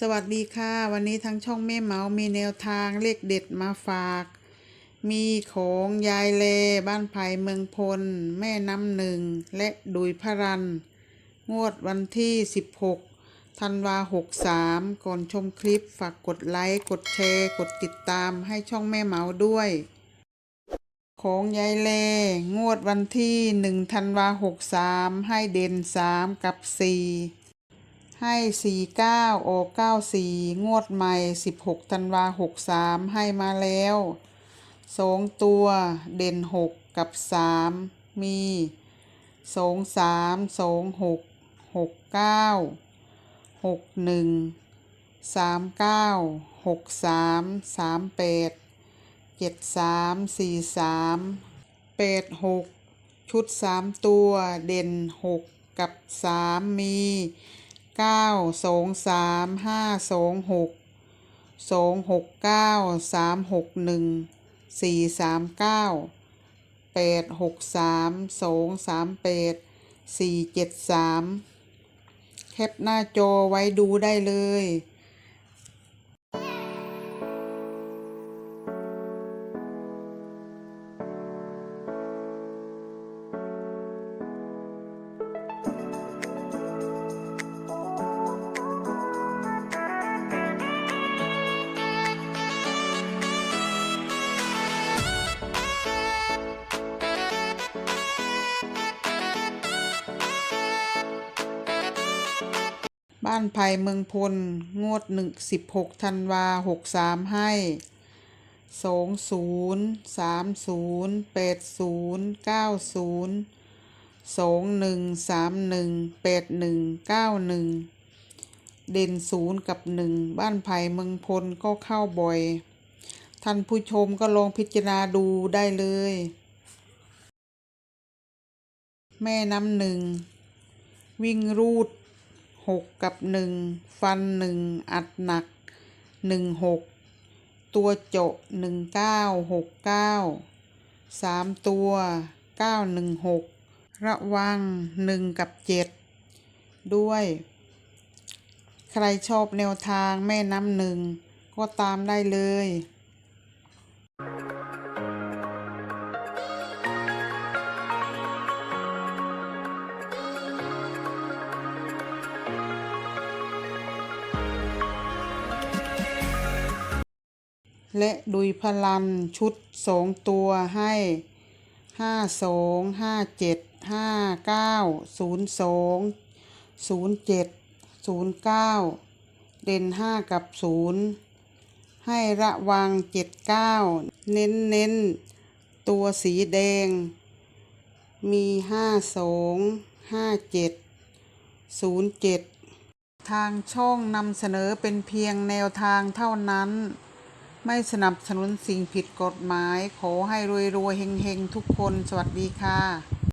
สวัสดีค่ะ วันนี้ทั้งช่องแม่เมา มีแนวทางเลขเด็ดมาฝาก มีของยายเล บ้านไผ่เมืองพล แม่น้ำหนึ่ง และดุยพระรัน งวดวันที่ 16ธันวา63 ก่อนชมคลิปฝากกดไลค์ กดแชร์ กดติดตามให้ช่องแม่เมาด้วย ของยายเล งวดวันที่ 1 ธันวา63 ให้เด่น 3 กับ 4 ให้สี่เก้าออกเก้าสี่งวดใหม่สิบหกธันวาหกสามให้มาแล้วสองตัวเด่นหกกับสามมีสองสามสองหกหกเก้าหกหนึ่งสามเก้าหกสามสามแปดเจ็ดสามสี่สามแปดหกชุดสามตัวเด่นหกกับสามมี เก้าสองสามห้าสองหกสองหกเก้าสามหกหนึ่งสี่สามเก้าแปดหกสามสองสามแปดสี่เจ็ดสามแคปหน้าจอไว้ดูได้เลย บ้านไผ่เมืองพล งวดหนึ่งสิบหกธันวาหกสามให้สองศูนย์สามศูนย์แปดศูนย์เก้าศูนย์สองหนึ่งสามหนึ่งแปดหนึ่งเก้าหนึ่งเด่นศูนย์กับหนึ่งบ้านไผ่เมืองพลก็เข้าบ่อย ท่านผู้ชมก็ลองพิจารณาดูได้เลย แม่น้ำหนึ่ง วิ่งรูด หกกับหนึ่งฟันหนึ่งอัดหนักหนึ่งหกตัวโจะหนึ่งเก้าหกเก้าสามตัวเก้าหนึ่งหกระวังหนึ่งกับเจ็ดด้วย ใครชอบแนวทางแม่น้ำหนึ่งก็ตามได้เลย และดุยพลันชุดสองตัวให้ห้าสองห้าเจ็ดห้าเก้าศูนย์สองศูนย์เจ็ดศูนย์เก้าเด่นห้ากับศูนย์ให้ระวังเจ็ดเก้าเน้นเน้นตัวสีแดง มีห้าสองห้าเจ็ดศูนย์เจ็ดทางช่องนำเสนอเป็นเพียงแนวทางเท่านั้น ไม่สนับสนุนสิ่งผิดกฎหมาย ขอให้รวยรวยๆเฮงเฮงๆทุกคน สวัสดีค่ะ